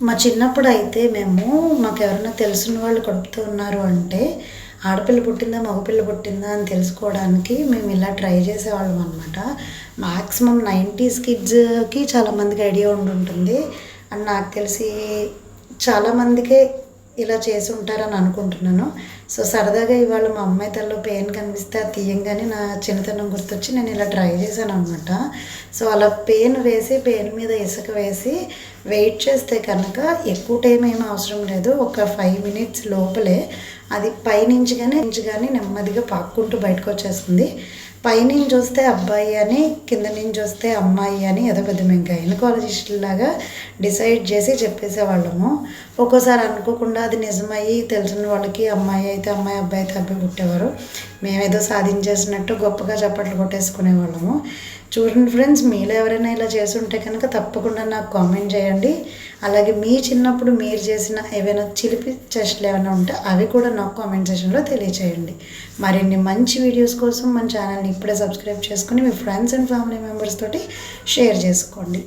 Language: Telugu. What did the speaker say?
మా చిన్నప్పుడు అయితే మేము మాకు ఎవరైనా తెలిసిన వాళ్ళు కడుపుతూ ఉన్నారు అంటే ఆడపిల్ల పుట్టిందా మగపిల్ల పుట్టిందా అని తెలుసుకోవడానికి మేము ఇలా ట్రై చేసేవాళ్ళం అనమాట మ్యాక్సిమం నైంటీస్ కిడ్స్కి చాలామందికి ఐడియా ఉండి ఉంటుంది అండ్ నాకు తెలిసి చాలామందికే ఇలా చేసి ఉంటారని అనుకుంటున్నాను. సో సరదాగా ఇవాళ మా అమ్మాయి తల్లో పెయిన్ కనిపిస్తే అది తీయంగానే నా చిన్నతనం గుర్తొచ్చి నేను ఇలా ట్రై చేశాను అనమాట సో అలా పెయిన్ వేసి పెయిన్ మీద ఇసుక వేసి వెయిట్ చేస్తే కనుక ఎక్కువ టైం ఏం అవసరం లేదు. ఒక ఫైవ్ మినిట్స్ లోపలే అది పైనుంచి కానీ నుంచి కానీ నెమ్మదిగా పాక్కుంటూ బయటకు వచ్చేస్తుంది పైనుంచి చూస్తే అబ్బాయి అని కింద నుంచి చూస్తే అమ్మాయి అని ఏదో పెద్ద మేము గైనకాలజిస్టులాగా డిసైడ్ చేసి చెప్పేసేవాళ్ళము. ఒక్కోసారి అనుకోకుండా అది నిజమయ్యి తెలిసిన వాళ్ళకి అమ్మాయి అయితే అమ్మాయి అబ్బాయి అయితే అబ్బాయి పుట్టేవారు. మేమేదో సాధించేసినట్టు గొప్పగా చప్పట్లు కొట్టేసుకునేవాళ్ళము. చూడండి ఫ్రెండ్స్ మీలో ఎవరైనా ఇలా చేసి ఉంటే కనుక తప్పకుండా నాకు కామెంట్ చేయండి. అలాగే మీ చిన్నప్పుడు మీరు చేసిన ఏవైనా చిలిపి చెస్ట్లు ఏమైనా ఉంటే అవి కూడా నాకు కామెంట్ సెషన్లో తెలియచేయండి. మరిన్ని మంచి వీడియోస్ కోసం మన ఛానల్ని ఇప్పుడే సబ్స్క్రైబ్ చేసుకుని మీ ఫ్రెండ్స్ అండ్ ఫ్యామిలీ మెంబర్స్ తోటి షేర్ చేసుకోండి.